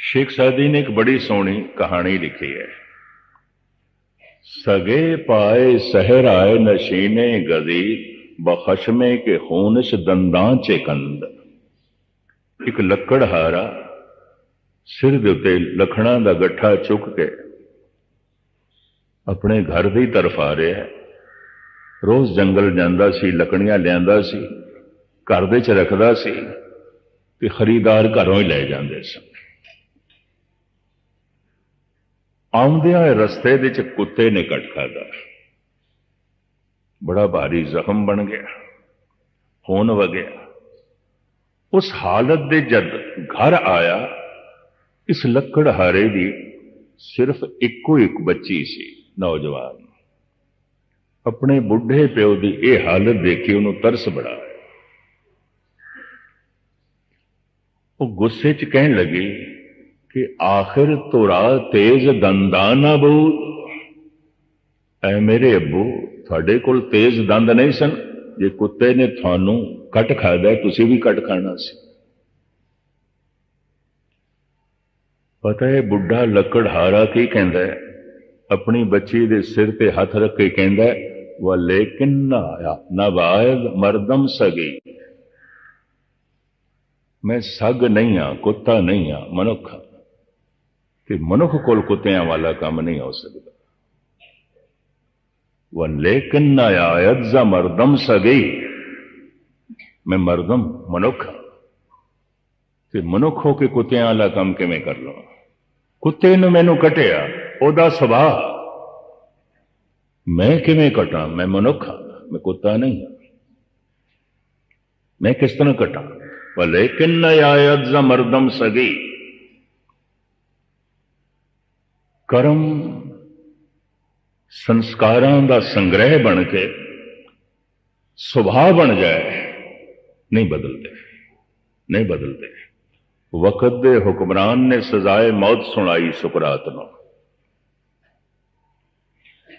ਸ਼ੇਖ ਸਾਦੀ ਨੇ ਇੱਕ ਬੜੀ ਸੋਹਣੀ ਕਹਾਣੀ ਲਿਖੀ ਹੈ। ਸਗੇ ਪਾਏ ਸਹਿਰ ਨਸ਼ੀਨੇ ਗਜ਼ੀ, ਬਖਸ਼ਮੇ ਕੇ ਖੂਨਸ਼ ਦੰਦਾਂ ਚ ਕੰਦ। ਇੱਕ ਲੱਕੜਹਾਰਾ ਸਿਰ ਦੇ ਉੱਤੇ ਲਖਣਾ ਦਾ ਗੱਠਾ ਚੁੱਕ ਕੇ ਆਪਣੇ ਘਰ ਦੀ ਤਰਫ ਆ ਰਿਹਾ ਰੋਜ਼ ਜੰਗਲ ਜਾਂਦਾ ਸੀ, ਲੱਕੜੀਆਂ ਲਿਆਂਦਾ ਸੀ, ਘਰ ਦੇ ਚ ਰੱਖਦਾ ਸੀ ਤੇ ਖਰੀਦਾਰ ਘਰੋਂ ਹੀ ਲੈ ਜਾਂਦੇ ਸਨ। ਆਉਂਦਿਆਂ ਰਸਤੇ ਦੇ ਵਿੱਚ ਕੁੱਤੇ ਨੇ ਕੱਟ ਖਾਦਾ ਬੜਾ ਭਾਰੀ ਜ਼ਖਮ ਬਣ ਗਿਆ, ਖੂਨ ਵਗਿਆ ਉਸ ਹਾਲਤ ਦੇ ਜਦ ਘਰ ਆਇਆ, ਇਸ ਲੱਕੜ ਹਾਰੇ ਦੀ ਸਿਰਫ ਇੱਕੋ ਇੱਕ ਬੱਚੀ ਸੀ, ਨੌਜਵਾਨ। ਆਪਣੇ ਬੁੱਢੇ ਪਿਓ ਦੀ ਇਹ ਹਾਲਤ ਦੇਖੀ ਉਹਨੂੰ ਤਰਸ ਬੜਾ ਉਹ ਗੁੱਸੇ 'ਚ ਕਹਿਣ ਲੱਗੀ ਕਿ ਆਖਿਰ ਤੁਰਾ ਤੇਜ਼ ਦੰਦਾਂ ਨਾ ਬੂਤ ਐ ਮੇਰੇ ਅੱਬੂ, ਤੁਹਾਡੇ ਕੋਲ ਤੇਜ਼ ਦੰਦ ਨਹੀਂ ਸਨ। ਜੇ ਕੁੱਤੇ ਨੇ ਤੁਹਾਨੂੰ ਕੱਟ ਖਾਦਾ ਤੁਸੀਂ ਵੀ ਕੱਟ ਖਾਣਾ ਸੀ। ਪਤਾ ਹੈ, ਬੁੱਢਾ ਲੱਕੜਹਾਰਾ ਕੀ ਕਹਿੰਦਾ ਹੈ? ਆਪਣੀ ਬੱਚੀ ਦੇ ਸਿਰ ਤੇ ਹੱਥ ਰੱਖ ਕੇ ਕਹਿੰਦਾ ਵਾ ਲੇਕਿਨ ਨਾ ਆਇਆ? ਨਵਾਇਦ ਮਰਦਮ ਸਗੀ। ਮੈਂ ਸਗ ਨਹੀਂ ਆ, ਕੁੱਤਾ ਨਹੀਂ ਆ, ਮਨੁੱਖ ਕਿ ਮਨੁੱਖ ਕੋਲ ਕੁੱਤਿਆਂ ਵਾਲਾ ਕੰਮ ਨਹੀਂ ਹੋ ਸਕਦਾ ਵਾ ਲੇਕਿਨ ਨਾ ਆਇਦ ਜ਼ ਮਰਦਮ ਸਗੀ ਮੈਂ ਮਰਦਮ ਮਨੁੱਖ ਤੇ ਮਨੁੱਖ ਹੋ ਕੇ ਕੁੱਤਿਆਂ ਵਾਲਾ ਕੰਮ ਕਿਵੇਂ ਕਰ ਲਵਾਂ ਕੁੱਤੇ ਨੂੰ ਮੈਨੂੰ ਕਟਿਆ ਉਹਦਾ ਸੁਭਾਅ ਮੈਂ ਕਿਵੇਂ ਕਟਾਂ ਮੈਂ ਮਨੁੱਖ ਹਾਂ ਮੈਂ ਕੁੱਤਾ ਨਹੀਂ ਹਾਂ ਮੈਂ ਕਿਸ ਤਰ੍ਹਾਂ ਕਟਾਂ ਲੇਕਿਨ ਆਇਤ ਜ਼ ਮਰਦਮ ਸਗੀ ਕਰਮ ਸੰਸਕਾਰਾਂ ਦਾ ਸੰਗ੍ਰਹਿ ਬਣ ਕੇ ਸੁਭਾਅ ਬਣ ਜਾਏ, ਨਹੀਂ ਬਦਲਦੇ ਨਹੀਂ ਬਦਲਦੇ। ਵਕਤ ਦੇ ਹੁਕਮਰਾਨ ਨੇ ਸਜ਼ਾਏ ਮੌਤ ਸੁਣਾਈ ਸੁਕਰਾਤ ਨੂੰ।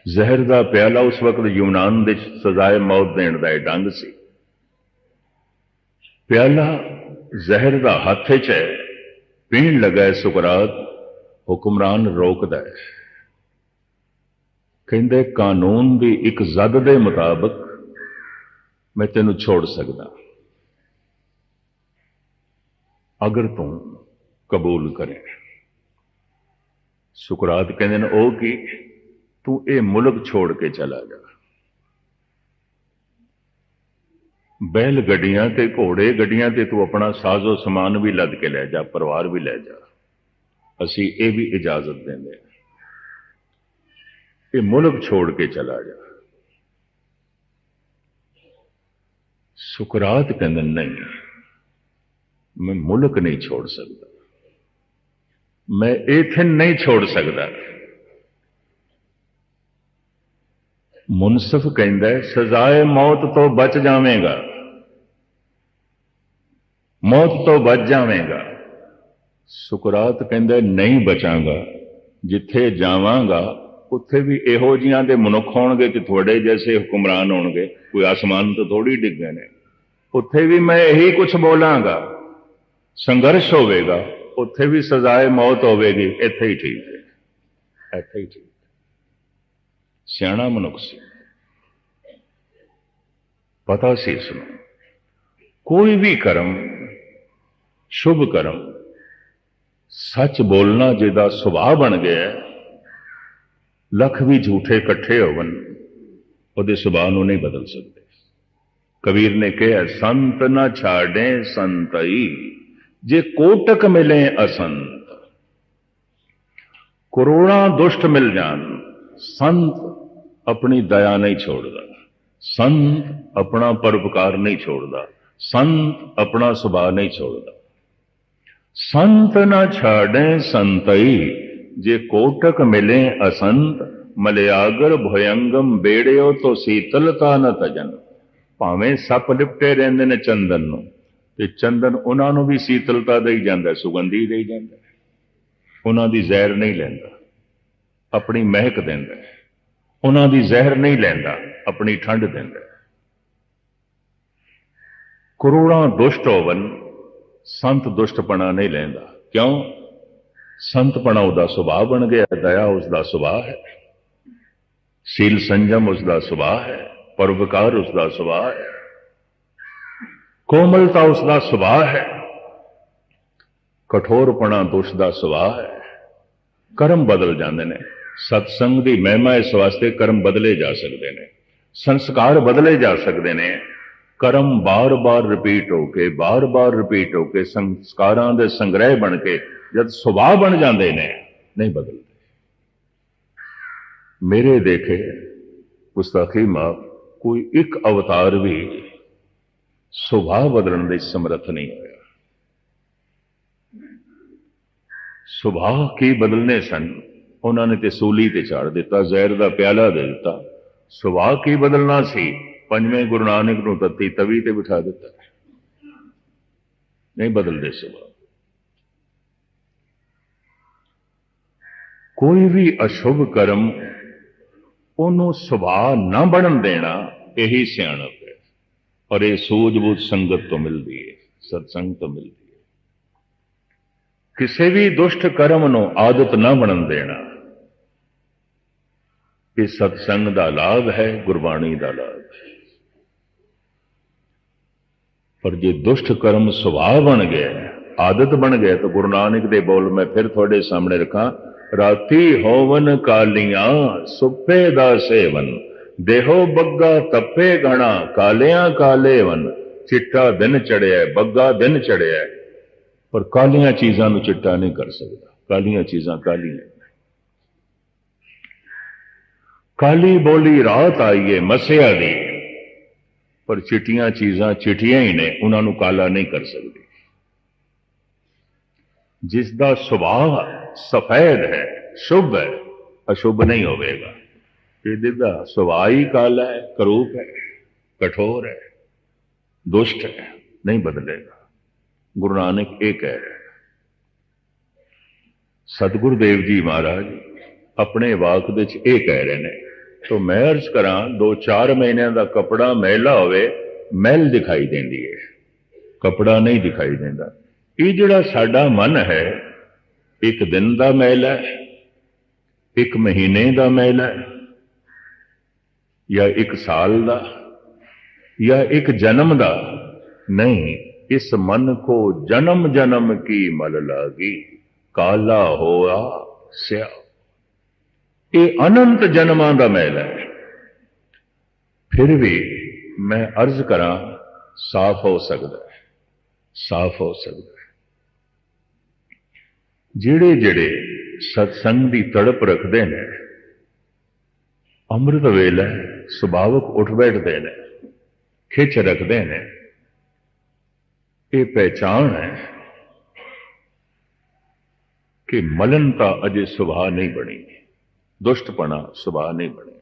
ਜ਼ਹਿਰ ਦਾ ਪਿਆਲਾ ਉਸ ਵਕਤ ਯੂਨਾਨ ਦੇ ਸਜ਼ਾਏ ਮੌਤ ਦੇਣ ਦਾ ਇਹ ਡੰਗ ਸੀ। ਪਿਆਲਾ ਜ਼ਹਿਰ ਦਾ ਹੱਥ 'ਚ ਹੈ, ਪੀਣ ਲੱਗਾ ਸੁਕਰਾਤ। ਹੁਕਮਰਾਨ ਰੋਕਦਾ ਹੈ। ਕਹਿੰਦੇ, ਕਾਨੂੰਨ ਦੀ ਇੱਕ ਜ਼ਦ ਦੇ ਮੁਤਾਬਕ ਮੈਂ ਤੈਨੂੰ ਛੋੜ ਸਕਦਾ। ਅਗਰ ਤੂੰ ਕਬੂਲ ਕਰੇ। ਸੁਕਰਾਤ ਕਹਿੰਦੇ ਨੇ ਉਹ ਕੀ? ਤੂੰ ਇਹ ਮੁਲਕ ਛੋੜ ਕੇ ਚਲਾ ਜਾ। ਬੈਲ ਗੱਡੀਆਂ ਤੇ ਘੋੜੇ ਗੱਡੀਆਂ ਤੇ ਤੂੰ ਆਪਣਾ ਸਾਜ਼ੋ ਸਮਾਨ ਵੀ ਲੱਦ ਕੇ ਲੈ ਜਾ, ਪਰਿਵਾਰ ਵੀ ਲੈ ਜਾ। ਅਸੀਂ ਇਹ ਵੀ ਇਜਾਜ਼ਤ ਦਿੰਦੇ ਹਾਂ ਇਹ ਮੁਲਕ ਛੋੜ ਕੇ ਚਲਾ ਜਾ ਸੁਕਰਾਤ ਕਹਿੰਦੇ ਨਹੀਂ ਮੈਂ ਮੁਲਕ ਨਹੀਂ ਛੋੜ ਸਕਦਾ ਮੈਂ ਇਥਨ ਨਹੀਂ ਛੋੜ ਸਕਦਾ ਮੁਨਸਫ ਕਹਿੰਦਾ ਸਜ਼ਾਏ ਮੌਤ ਤੋਂ ਬਚ ਜਾਵੇਂਗਾ ਮੌਤ ਤੋਂ ਬਚ ਜਾਵੇਂਗਾ ਸੁਕਰਾਤ ਕਹਿੰਦਾ, ਨਹੀਂ ਬਚਾਂਗਾ। ਜਿੱਥੇ ਜਾਵਾਂਗਾ, ਉੱਥੇ ਵੀ ਇਹੋ ਜੀਆਂ ਦੇ ਮਨੁੱਖ ਹੋਣਗੇ ਕਿ ਤੁਹਾਡੇ ਜੈਸੇ ਹੁਕਮਰਾਨ ਹੋਣਗੇ। ਕੋਈ ਆਸਮਾਨ ਤੋਂ ਥੋੜੀ ਡਿੱਗੇ ਨੇ। ਉੱਥੇ ਵੀ ਮੈਂ ਇਹੀ ਕੁਝ ਬੋਲਾਂਗਾ। ਸੰਘਰਸ਼ ਹੋਵੇਗਾ। ਉੱਥੇ ਵੀ ਸਜ਼ਾਏ ਮੌਤ ਹੋਵੇਗੀ। ਇੱਥੇ ਹੀ ਠੀਕ ਹੈ। ਇੱਥੇ ਹੀ ਠੀਕ ਸਿਆਣਾ ਮਨੁੱਖ ਸੀ। ਪਤਾ ਸੀ ਇਸ ਨੂੰ। ਕੋਈ ਵੀ ਕਰਮ, ਸ਼ੁਭ ਕਰਮ ਸੱਚ ਬੋਲਣਾ ਜਿਹਦਾ ਸੁਭਾਅ ਬਣ ਗਿਆ ਲੱਖ ਵੀ ਝੂਠੇ ਇਕੱਠੇ ਹੋਵਨ ਉਹਦੇ ਸੁਭਾਅ ਨੂੰ ਨਹੀਂ ਬਦਲ ਸਕਦੇ। ਕਬੀਰ ਨੇ ਕਿਹਾ, ਸੰਤ ਨਾ ਛਾੜੇ ਸੰਤਈ, ਜੇ ਕੋਟਕ ਮਿਲੇ ਅਸੰਤ। ਕਰੋੜਾਂ ਦੁਸ਼ਟ ਮਿਲ ਜਾਣ, ਸੰਤ ਆਪਣੀ ਦਇਆ ਨਹੀਂ ਛੋੜਦਾ। ਸੰਤ ਆਪਣਾ ਪਰਉਪਕਾਰ ਨਹੀਂ ਛੋੜਦਾ। ਸੰਤ ਆਪਣਾ ਸੁਭਾਅ ਨਹੀਂ ਛੋੜਦਾ। ਸੰਤ ਨਾ ਛਾੜੇ ਸੰਤਈ, ਜੇ ਕੋਟਕ ਮਿਲੇ ਅਸੰਤ, ਮਲਿਆਗਰ ਭਯੰਗਮ ਬੇੜਿਓ ਤੋਂ ਸੀਤਲਤਾ ਨ ਤਜਨ। ਭਾਵੇਂ ਸੱਪ ਲਿਪਟੇ ਰਹਿੰਦੇ ਨੇ ਚੰਦਨ ਨੂੰ, ਤੇ ਚੰਦਨ ਉਹਨਾਂ ਨੂੰ ਵੀ ਸੀਤਲਤਾ ਦੇਈ ਜਾਂਦਾ, ਸੁਗੰਧੀ ਦੇਈ ਜਾਂਦਾ। ਉਹਨਾਂ ਦੀ ਜ਼ਹਿਰ ਨਹੀਂ ਲੈਂਦਾ, ਆਪਣੀ ਮਹਿਕ ਦਿੰਦਾ। ਉਹਨਾਂ ਦੀ ਜ਼ਹਿਰ ਨਹੀਂ ਲੈਂਦਾ, ਆਪਣੀ ਠੰਡ ਦਿੰਦਾ। ਕਰੋੜਾਂ ਦੁਸ਼ਟ ਹੋਵਨ ਸੰਤ ਦੁਸ਼ਟਪਣਾ ਨਹੀਂ ਲੈਂਦਾ। ਕਿਉਂ? ਸੰਤਪਣਾ ਉਹਦਾ ਸੁਭਾਅ ਬਣ ਗਿਆ, ਦਇਆ ਉਸਦਾ ਸੁਭਾਅ ਹੈ। ਸੀਲ ਸੰਜਮ ਉਸਦਾ ਸੁਭਾਅ ਹੈ ਪਰਵਕਾਰ ਉਸਦਾ ਸੁਭਾਅ ਹੈ। ਕੋਮਲਤਾ ਉਸਦਾ ਸੁਭਾਅ ਹੈ, ਕਠੋਰਪਣਾ ਦੁਸ਼ ਦਾ ਸੁਭਾਅ ਹੈ। ਕਰਮ ਬਦਲ ਜਾਂਦੇ ਨੇ। ਸਤਸੰਗ ਦੀ ਮਹਿਮਾ ਇਸ ਵਾਸਤੇ ਕਰਮ ਬਦਲੇ ਜਾ ਸਕਦੇ ਨੇ। ਸੰਸਕਾਰ ਬਦਲੇ ਜਾ ਸਕਦੇ ਨੇ। ਕਰਮ ਬਾਰ-ਬਾਰ ਰਿਪੀਟ ਹੋ ਕੇ ਬਾਰ-ਬਾਰ ਰਿਪੀਟ ਹੋ ਕੇ ਸੰਸਕਾਰਾਂ ਦੇ ਸੰਗ੍ਰਹਿ ਬਣ ਕੇ ਜਦ ਸੁਭਾਅ ਬਣ ਜਾਂਦੇ ਨੇ, ਨਹੀਂ ਬਦਲਦੇ। ਮੇਰੇ ਦੇਖੇ ਗੁਸਤਾਖੀ ਮਾਫ ਕੋਈ ਇੱਕ ਅਵਤਾਰ ਵੀ ਸੁਭਾਅ ਬਦਲਣ ਦੇ ਸਮਰੱਥ ਨਹੀਂ ਹੋਇਆ। ਸੁਭਾਅ ਕੀ ਬਦਲਨੇ ਸਨ? ਉਹਨਾਂ ਨੇ ਤੇ ਸੂਲੀ ਤੇ ਝਾੜ ਦਿੱਤਾ, ਜ਼ਹਿਰ ਦਾ ਪਿਆਲਾ ਦੇ ਦਿੱਤਾ। ਸੁਭਾਅ ਕੀ ਬਦਲਣਾ ਸੀ? ਪੰਜਵੇਂ ਗੁਰੂ ਨਾਨਕ ਨੂੰ ਤੱਤੀ ਤਵੀ ਤੇ ਬਿਠਾ ਦਿੱਤਾ। ਨਹੀਂ ਬਦਲਦੇ ਸੁਭਾਅ ਕੋਈ ਵੀ ਅਸ਼ੁਭ ਕਰਮ, ਉਹਨੂੰ ਸੁਭਾਅ ਨਾ ਬਣਨ ਦੇਣਾ, ਇਹੀ ਸਿਆਣਪ ਹੈ। ਔਰ ਇਹ ਸੂਝ-ਬੂਝ ਸੰਗਤ ਤੋਂ ਮਿਲਦੀ ਹੈ, ਸਤਸੰਗ ਤੋਂ ਮਿਲਦੀ ਹੈ। ਕਿਸੇ ਵੀ ਦੁਸ਼ਟ ਕਰਮ ਨੂੰ ਆਦਤ ਨਾ ਬਣਨ ਦੇਣਾ, ਇਹ ਸਤਸੰਗ ਦਾ ਲਾਭ ਹੈ, ਗੁਰਬਾਣੀ ਦਾ ਲਾਭ ਹੈ। ਪਰ ਜੇ ਦੁਸ਼ਟ ਕਰਮ ਸੁਭਾਅ ਬਣ ਗਿਆ ਆਦਤ ਬਣ ਗਿਆ ਤਾਂ ਗੁਰੂ ਨਾਨਕ ਦੇ ਬੋਲ ਮੈਂ ਫਿਰ ਤੁਹਾਡੇ ਸਾਹਮਣੇ ਰੱਖਾਂ, ਰਾਤੀ ਹੋਵਨ ਕਾਲੀਆਂ, ਸੁਪੇ ਦਾ ਸੇਵਨ, ਦੇਹੋ ਬੱਗਾ ਤੱਪੇ ਗਣਾ ਕਾਲਿਆਂ ਕਾਲੇਵਨ, ਚਿੱਟਾ ਦਿਨ ਚੜਿਆ, ਬੱਗਾ ਦਿਨ ਚੜਿਆ। ਪਰ ਕਾਲੀਆਂ ਚੀਜ਼ਾਂ ਨੂੰ ਚਿੱਟਾ ਨਹੀਂ ਕਰ ਸਕਦਾ, ਕਾਲੀਆਂ ਚੀਜ਼ਾਂ ਕਾਲੀਆਂ ਕਾਲੀ ਬੋਲੀ ਰਾਤ ਆਈਏ ਮਸਿਆ ਦੀ। ਪਰ ਚਿੱਟੀਆਂ ਚੀਜ਼ਾਂ ਚਿੱਟੀਆਂ ਹੀ ਨੇ, ਉਹਨਾਂ ਨੂੰ ਕਾਲਾ ਨਹੀਂ ਕਰ ਸਕਦੀ। ਜਿਸ ਦਾ ਸੁਭਾਅ ਸਫੈਦ ਹੈ, ਸ਼ੁਭ ਹੈ, ਅਸ਼ੁਭ ਨਹੀਂ ਹੋਵੇਗਾ। ਇਹਦੇ ਦਾ ਸੁਭਾਅ ਹੀ ਕਾਲਾ ਹੈ, ਕਰੂਪ ਹੈ, ਕਠੋਰ ਹੈ, ਦੁਸ਼ਟ ਹੈ, ਨਹੀਂ ਬਦਲੇਗਾ। ਗੁਰੂ ਨਾਨਕ ਇਹ ਕਹਿ ਰਿਹਾ ਸਤਿਗੁਰੂ ਦੇਵ ਜੀ ਮਹਾਰਾਜ, ਆਪਣੇ ਵਾਕ ਵਿੱਚ ਇਹ ਕਹਿ ਰਹੇ ਨੇ ਤੋ ਮੈਂ ਅਰਜ਼ ਕਰਾਂ, ਦੋ ਚਾਰ ਮਹੀਨਿਆਂ ਦਾ ਕਪੜਾ ਮੈਲਾ ਹੋਵੇ, ਮੈਲ ਦਿਖਾਈ ਦਿੰਦੀ ਹੈ ਕਪੜਾ ਨਹੀਂ ਦਿਖਾਈ ਦਿੰਦਾ। ਇਹ ਜਿਹੜਾ ਸਾਡਾ ਮਨ ਹੈ, ਇੱਕ ਦਿਨ ਦਾ ਮੈਲ ਹੈ, ਇੱਕ ਮਹੀਨੇ ਦਾ ਮੈਲ ਹੈ, ਜਾਂ ਇੱਕ ਸਾਲ ਦਾ, ਜਾਂ ਇੱਕ ਜਨਮ ਦਾ। ਨਹੀਂ, ਇਸ ਮਨ ਕੋ ਜਨਮ ਜਨਮ ਕੀ ਮਲ ਲਾਗੀ, ਕਾਲਾ ਹੋਆ ਸਿਆ। ਇਹ ਅਨੰਤ ਜਨਮਾਂ ਦਾ ਮੈਲ ਹੈ। ਫਿਰ ਵੀ ਮੈਂ ਅਰਜ਼ ਕਰਾਂ, ਸਾਫ਼ ਹੋ ਸਕਦਾ ਹੈ। ਸਾਫ਼ ਹੋ ਸਕਦਾ ਹੈ। ਜਿਹੜੇ ਜਿਹੜੇ ਸਤਸੰਗ ਦੀ ਤੜਪ ਰੱਖਦੇ ਨੇ, ਅੰਮ੍ਰਿਤ ਵੇਲੇ ਸੁਭਾਵਕ ਉੱਠ ਬੈਠਦੇ ਨੇ, ਖਿੱਚ ਰੱਖਦੇ ਨੇ, ਇਹ ਪਹਿਚਾਨ ਹੈ ਕਿ ਮਲਨ ਤਾਂ ਅਜੇ ਸੁਭਾਅ ਨਹੀਂ ਬਣੀ। ਦੁਸ਼ਟਪਣਾ ਸੁਭਾਅ ਨਹੀਂ ਬਣਿਆ।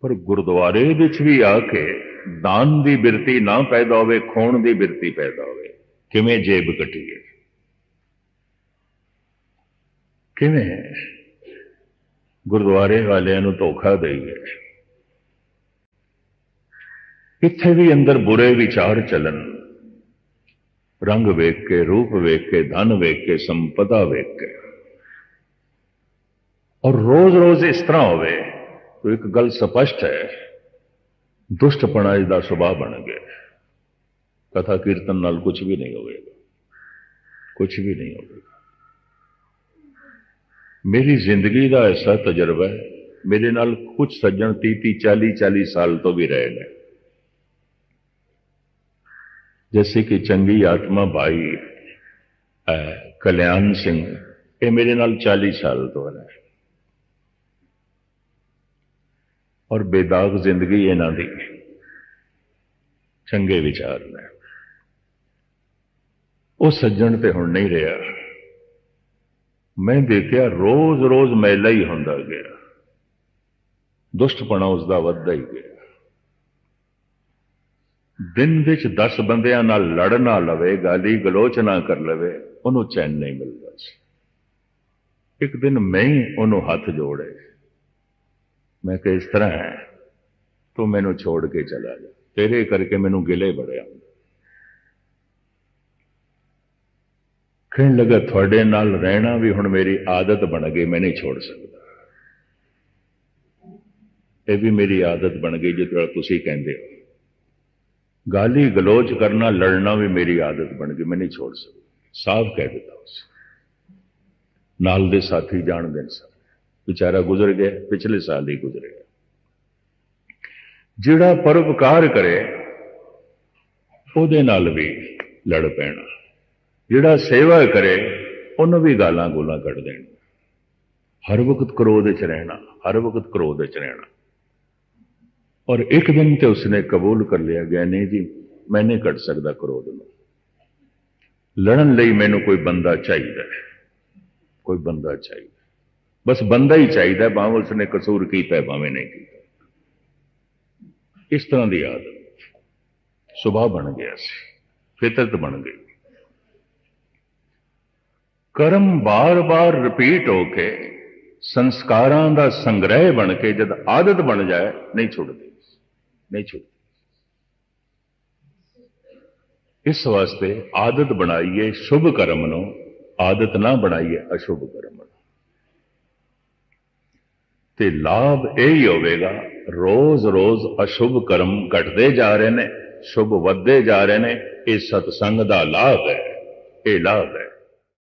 ਪਰ ਗੁਰਦੁਆਰੇ ਵਿੱਚ ਵੀ ਆ ਕੇ ਦਾਨ ਦੀ ਬਿਰਤੀ ਨਾ ਪੈਦਾ ਹੋਵੇ, ਖੋਣ ਦੀ ਬਿਰਤੀ ਪੈਦਾ ਹੋਵੇ, ਕਿਵੇਂ ਜੇਬ ਕਟੀਏ? ਕਿਵੇਂ? ਗੁਰਦੁਆਰੇ ਵਾਲਿਆਂ ਨੂੰ ਧੋਖਾ ਦੇਈਏ। ਇੱਥੇ ਵੀ ਅੰਦਰ ਬੁਰੇ ਵਿਚਾਰ ਚੱਲਣ। ਰੰਗ ਵੇਖ ਕੇ, ਰੂਪ ਵੇਖ ਕੇ, ਧਨ ਵੇਖ ਕੇ, ਸੰਪਦਾ ਵੇਖ ਕੇ। ਔਰ ਰੋਜ਼-ਰੋਜ਼ ਇਸ ਤਰ੍ਹਾਂ ਹੋਵੇ ਤਾਂ ਇੱਕ ਗੱਲ ਸਪਸ਼ਟ ਹੈ ਦੁਸ਼ਟਪਣਾ ਇਸ ਦਾ ਸੁਭਾਅ ਬਣ ਗਿਆ ਕਥਾ ਕੀਰਤਨ ਨਾਲ ਕੁਝ ਵੀ ਨਹੀਂ ਹੋਵੇਗਾ ਕੁਝ ਵੀ ਨਹੀਂ ਹੋਵੇਗਾ ਮੇਰੀ ਜ਼ਿੰਦਗੀ ਦਾ ਐਸਾ ਤਜਰਬਾ ਹੈ ਮੇਰੇ ਨਾਲ ਕੁਝ ਸੱਜਣ 30 30 40 40 ਸਾਲ ਤੋਂ ਵੀ ਰਹੇ ਨੇ जैसे कि चंगी आत्मा भाई कल्याण सिंह ये मेरे नाल 40 साल तो है ਔਰ ਬੇਦਾਗ ਜ਼ਿੰਦਗੀ ਇਹਨਾਂ ਦੀ। ਚੰਗੇ ਵਿਚਾਰ ਨੇ। ਉਹ ਸੱਜਣ ਤੇ ਹੁਣ ਨਹੀਂ ਰਿਹਾ। ਮੈਂ ਦੇਖਿਆ ਰੋਜ਼-ਰੋਜ਼ ਮੈਲਾ ਹੀ ਹੁੰਦਾ ਗਿਆ। ਦੁਸ਼ਟਪਣਾ ਉਸ ਦਾ ਵੱਧਦਾ ਹੀ ਗਿਆ। ਦਿਨ ਵਿੱਚ 10 ਬੰਦਿਆਂ ਨਾਲ ਲੜਨਾ ਲਵੇ, ਗਾਲੀ ਗਲੋਚ ਨਾ ਕਰ ਲਵੇ, ਉਹਨੂੰ ਚੈਨ ਨਹੀਂ ਮਿਲਦਾ ਸੀ। ਇੱਕ ਦਿਨ ਮੈਂ ਉਹਨੂੰ ਹੱਥ ਜੋੜੇ। ਮੈਂ ਕਿ ਇਸ ਤਰ੍ਹਾਂ ਹੈ, ਤੂੰ ਮੈਨੂੰ ਛੋੜ ਕੇ ਚਲਾ ਜਾ। ਤੇਰੇ ਕਰਕੇ ਮੈਨੂੰ ਗਿਲੇ ਬੜੇ ਆਉਂਦੇ ਕਹਿਣ ਲੱਗਾ, ਤੁਹਾਡੇ ਨਾਲ ਰਹਿਣਾ ਵੀ ਹੁਣ ਮੇਰੀ ਆਦਤ ਬਣ ਗਈ, ਮੈਂ ਨਹੀਂ ਛੋੜ ਸਕਦਾ। ਇਹ ਵੀ ਮੇਰੀ ਆਦਤ ਬਣ ਗਈ, ਜਿਸ ਤਰ੍ਹਾਂ ਤੁਸੀਂ ਕਹਿੰਦੇ ਹੋ। ਗਾਲੀ ਗਲੋਚ ਕਰਨਾ, ਲੜਨਾ ਵੀ ਮੇਰੀ ਆਦਤ ਬਣ ਗਈ, ਮੈਂ ਨਹੀਂ ਛੋੜ ਸਕਦਾ। ਸਾਫ਼ ਕਹਿ ਦਿੱਤਾ ਉਸ ਨਾਲ ਦੇ ਸਾਥੀ ਜਾਣਦੇ ਨੇ ਸਭ। ਵਿਚਾਰਾ ਗੁਜ਼ਰ ਗਿਆ, ਪਿਛਲੇ ਸਾਲ ਹੀ ਗੁਜ਼ਰਿਆ ਜਿਹੜਾ ਪਰਉਪਕਾਰ ਕਰੇ, ਉਹਦੇ ਨਾਲ ਵੀ ਲੜ ਪੈਣਾ। ਜਿਹੜਾ ਸੇਵਾ ਕਰੇ, ਉਹਨੂੰ ਵੀ ਗਾਲਾਂ ਗੋਲਾਂ ਕੱਢ ਦੇਣ ਹਰ ਵਕਤ ਕ੍ਰੋਧ ਵਿੱਚ ਰਹਿਣਾ, ਹਰ ਵਕਤ ਕ੍ਰੋਧ ਵਿੱਚ ਰਹਿਣਾ। ਔਰ ਇੱਕ ਦਿਨ ਤੇ ਉਸਨੇ ਕਬੂਲ ਕਰ ਲਿਆ, ਗਿਆ, ਨਹੀਂ ਜੀ, ਮੈਂ ਨਹੀਂ ਕੱਢ ਸਕਦਾ ਕ੍ਰੋਧ ਨੂੰ। ਲੜਨ ਲਈ ਮੈਨੂੰ ਕੋਈ ਬੰਦਾ ਚਾਹੀਦਾ ਕੋਈ ਬੰਦਾ ਚਾਹੀਦਾ ਬਸ ਬੰਦਾ ਹੀ ਚਾਹੀਦਾ, ਭਾਵੇਂ ਉਸਨੇ ਕਸੂਰ ਕੀਤਾ ਹੈ ਭਾਵੇਂ ਨਹੀਂ ਕੀਤਾ। ਇਸ ਤਰ੍ਹਾਂ ਦੀ ਆਦਤ ਸੁਭਾਅ ਬਣ ਗਿਆ ਸੀ, ਫਿਤਰਤ ਬਣ ਗਈ। ਕਰਮ ਬਾਰ-ਬਾਰ ਰਿਪੀਟ ਹੋ ਕੇ ਸੰਸਕਾਰਾਂ ਦਾ ਸੰਗ੍ਰਹਿ ਬਣ ਕੇ ਜਦ ਆਦਤ ਬਣ ਜਾਏ, ਨਹੀਂ ਛੁੱਟਦੀ ਨਹੀਂ ਛੁੱਟਦੀ। ਇਸ ਵਾਸਤੇ ਆਦਤ ਬਣਾਈਏ ਸ਼ੁਭ ਕਰਮ ਨੂੰ, ਆਦਤ ਨਾ ਬਣਾਈਏ ਅਸ਼ੁਭ ਕਰਮ ਨੂੰ। ਤੇ ਲਾਭ ਇਹ ਹੀ ਹੋਵੇਗਾ ਰੋਜ਼-ਰੋਜ਼ ਅਸ਼ੁਭ ਕਰਮ ਘਟਦੇ ਜਾ ਰਹੇ ਨੇ, ਸ਼ੁਭ ਵੱਧਦੇ ਜਾ ਰਹੇ ਨੇ, ਇਹ ਸਤਸੰਗ ਦਾ ਲਾਭ ਹੈ, ਇਹ ਲਾਭ ਹੈ।